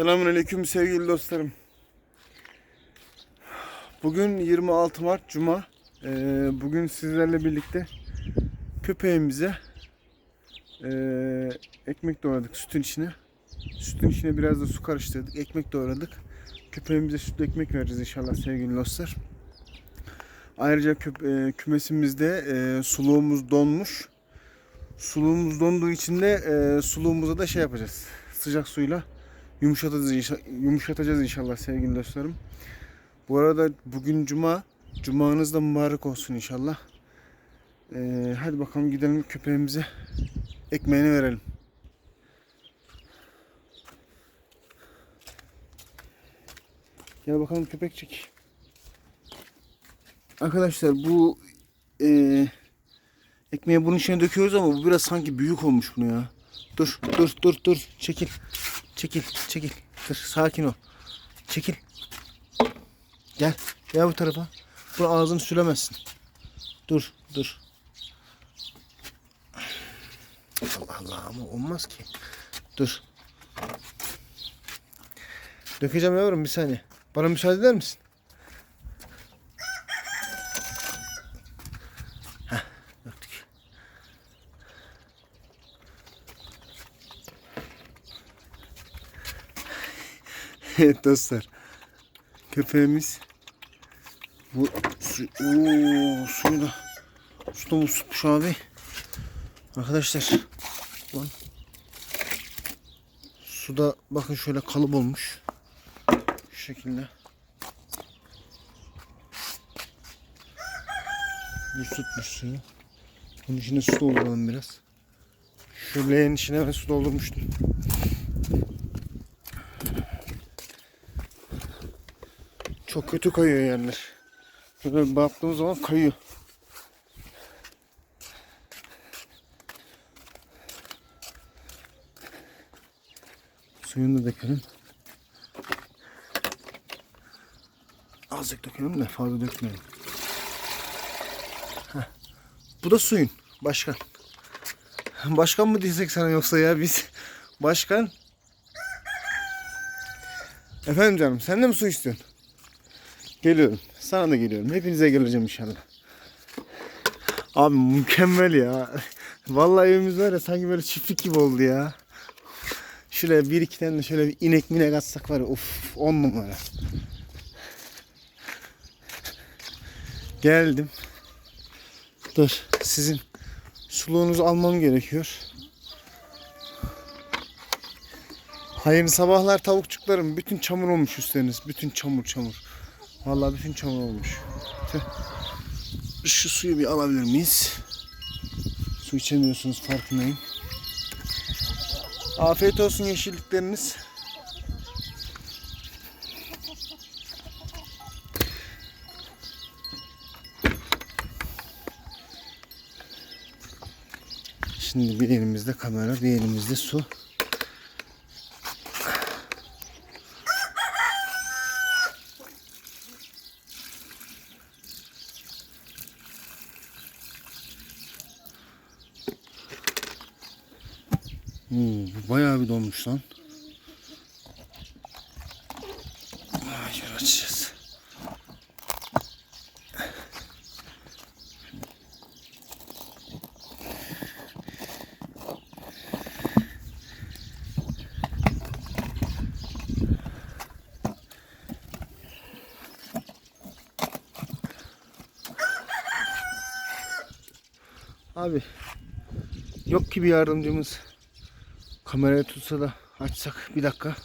Selamünaleyküm sevgili dostlarım. Bugün 26 Mart Cuma. Ee, bugün sizlerle birlikte köpeğimize ee, ekmek doğradık sütün içine. Sütün içine biraz da su karıştırdık. Ekmek doğradık. Köpeğimize sütlü ekmek vereceğiz inşallah sevgili dostlar. Ayrıca köp- ee, kümesimizde ee, suluğumuz donmuş. Suluğumuz donduğu için de ee, suluğumuza da şey yapacağız. Sıcak suyla yumuşatacağız, inşa- yumuşatacağız inşallah sevgili dostlarım. Bu arada bugün cuma. Cumanız da mübarek olsun inşallah. Ee, hadi bakalım gidelim köpeğimize ekmeğini verelim. Gel bakalım köpekçik. Arkadaşlar bu ee, ekmeği bunun içine döküyoruz ama bu biraz sanki büyük olmuş bunu ya. Dur dur dur dur çekil. Çekil, çekil. Dur, sakin ol. Çekil. Gel, gel bu tarafa. Bu ağzını sülemezsin. Dur, dur. Allah Allah ama olmaz ki. Dur. Dökeceğim yavrum bir saniye. Bana müsaade eder misin? Evet dostlar. Köpeğimiz bu su, oo, suyu da su da mu tutmuş abi. Arkadaşlar lan suda bakın şöyle kalıp olmuş. Şu şekilde. Bu tutmuş suyu. Bunun içine su dolduralım biraz. Şu leğenin içine ben su doldurmuştum. Çok kötü kayıyor yerler. Şöyle baktığımız zaman kayıyor. Suyunu da dökelim. Azıcık dökelim de fazla dökmeyelim. Bu da suyun. Başkan. Başkan mı diyecek sana yoksa ya biz? Başkan. Efendim canım sen de mi su istiyorsun? Geliyorum. Sana da geliyorum. Hepinize geleceğim inşallah. Abi mükemmel ya. Vallahi evimiz var ya sanki böyle çiftlik gibi oldu ya. Şuraya bir iki tane de şöyle bir inek minek atsak var ya of on numara. Geldim. Dur sizin suluğunuzu almam gerekiyor. Hayırlı sabahlar tavukçuklarım. Bütün çamur olmuş üstleriniz. Bütün çamur çamur. Vallahi bütün çamur olmuş. Şu suyu bir alabilir miyiz? Su içemiyorsunuz farkındayım. Afiyet olsun yeşillikleriniz. Şimdi bir elimizde kamera, bir elimizde su. Oo, bu bayağı bir donmuş lan. Hayır açacağız. Abi yok ki bir yardımcımız. Kamerayı tutsa da açsak bir dakika.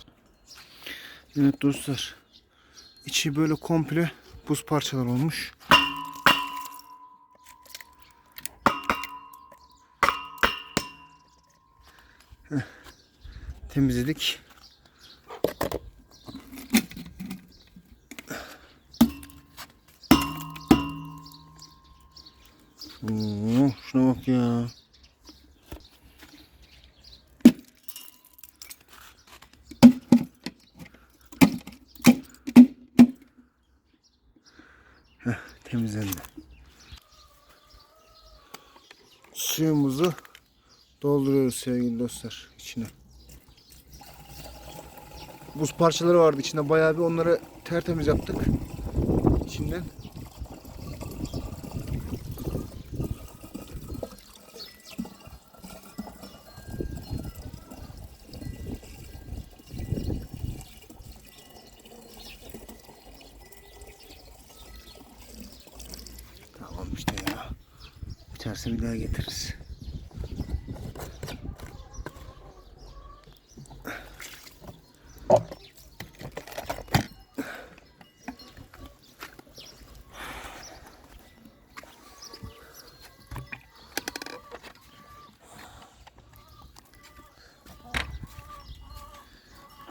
Evet dostlar. İçi böyle komple buz parçalar olmuş. Heh. Temizledik. Oo, şuna bak ya. Temizlendi. Suyumuzu dolduruyoruz sevgili dostlar içine. buz parçaları vardı içinde. Bayağı bir onları tertemiz yaptık. İçinden. Tamam işte ya. Bir daha getiririz.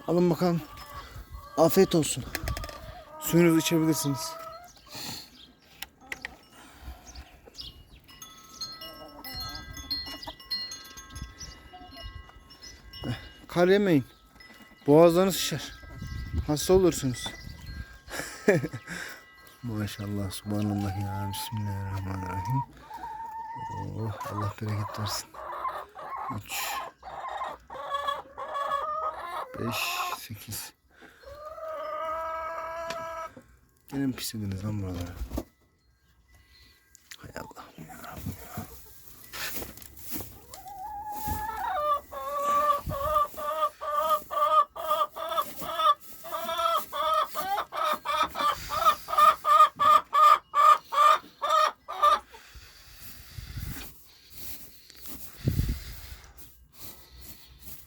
Alın bakalım. Afiyet olsun. Suyunuzu içebilirsiniz. Kar yemeyin. Boğazlarınız şişer. Hasta olursunuz. Maşallah, subhanallah ya. Bismillahirrahmanirrahim. Oh, Allah bereket versin. 3 5 8 Gene mi pislediniz lan buraları? Hay Allah'ım ya.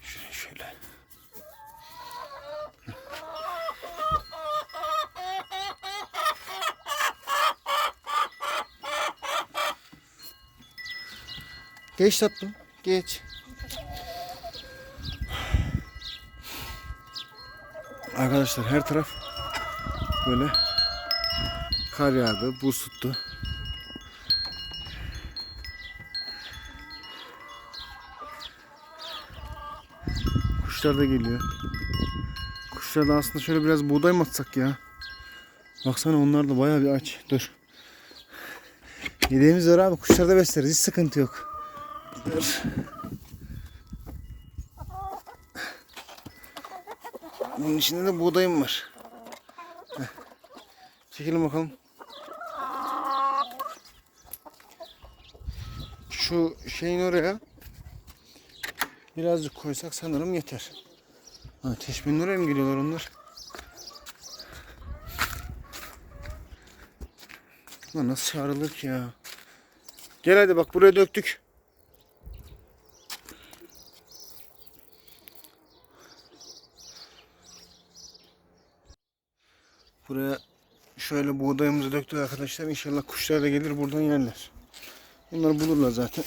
Şöyle şöyle. Geç tatlım. Geç. Arkadaşlar her taraf böyle kar yağdı, buz tuttu. Kuşlar da geliyor. Kuşlar da aslında şöyle biraz buğday mı atsak ya? Baksana onlar da bayağı bir aç. Dur. Yedeğimiz var abi. Kuşları da besleriz. Hiç sıkıntı yok. Dur. Bunun içinde de buğdayım var. Heh. Çekelim bakalım. Şu şeyin oraya birazcık koysak sanırım yeter. Ha, teşbinin oraya mı geliyorlar onlar? Lan nasıl çağrılır ki ya? Gel hadi bak buraya döktük. Buraya şöyle buğdayımızı döktük arkadaşlar. İnşallah kuşlar da gelir buradan yerler. Bunları bulurlar zaten.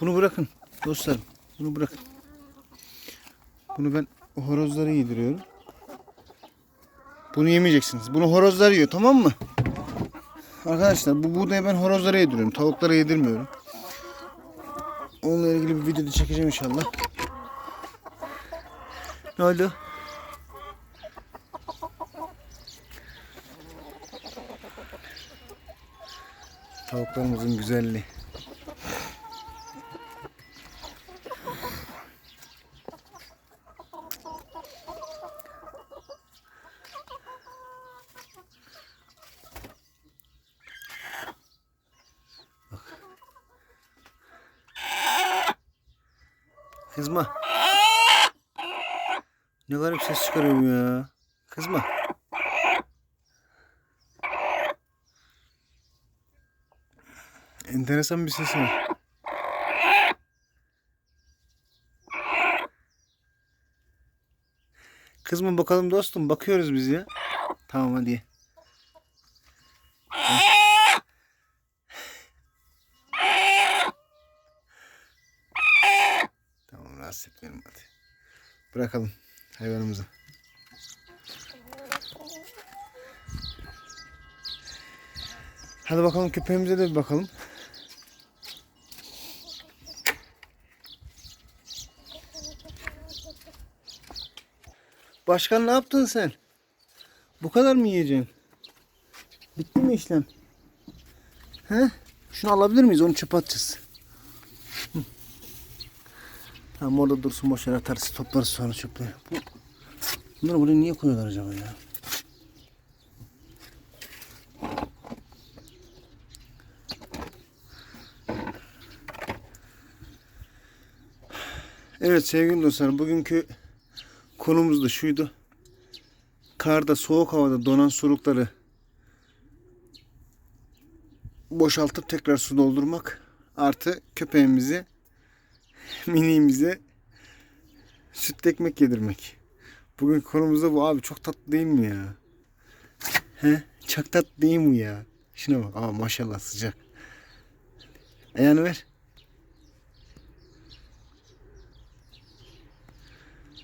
Bunu bırakın dostlarım. Bunu bırakın. Bunu ben horozlara yediriyorum. Bunu yemeyeceksiniz. Bunu horozlar yiyor tamam mı? Arkadaşlar bu buğdayı ben horozlara yediriyorum. Tavuklara yedirmiyorum. Onunla ilgili bir video da çekeceğim inşallah. Ne oldu? Tavuklarımızın güzelliği. Kızma. Ne garip ses çıkarıyorum ya. Kızma. Enteresan bir ses var. Kızma bakalım dostum. Bakıyoruz biz ya. Tamam hadi. rahatsız etmeyelim hadi. Bırakalım hayvanımızı. Hadi bakalım köpeğimize de bir bakalım. Başkan ne yaptın sen? Bu kadar mı yiyeceksin? Bitti mi işlem? He? Şunu alabilir miyiz? Onu çöpe atacağız. Tamam orada dursun boş yer atarız toplarız sonra çöpe. Bu, bunları buraya niye koyuyorlar acaba ya? Evet sevgili dostlar bugünkü konumuz da şuydu. Karda soğuk havada donan surukları boşaltıp tekrar su doldurmak artı köpeğimizi miniğimize süt ekmek yedirmek. Bugün konumuz da bu abi çok tatlı değil mi ya? He? Çok tatlı değil mi ya? Şuna bak. Aa maşallah sıcak. Ayağını ver.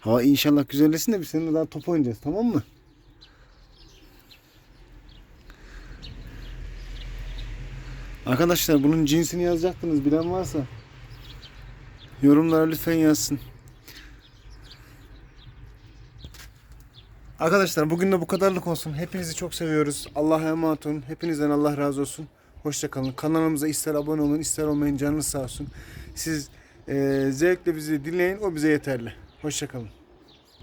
Hava inşallah güzelleşsin de biz seninle daha top oynayacağız tamam mı? Arkadaşlar bunun cinsini yazacaktınız bilen varsa yorumlara lütfen yazsın. Arkadaşlar bugün de bu kadarlık olsun. Hepinizi çok seviyoruz. Allah'a emanet olun. Hepinizden Allah razı olsun. Hoşçakalın. Kanalımıza ister abone olun ister olmayın canınız sağ olsun. Siz eee zevkle bizi dinleyin o bize yeterli. Hoşçakalın.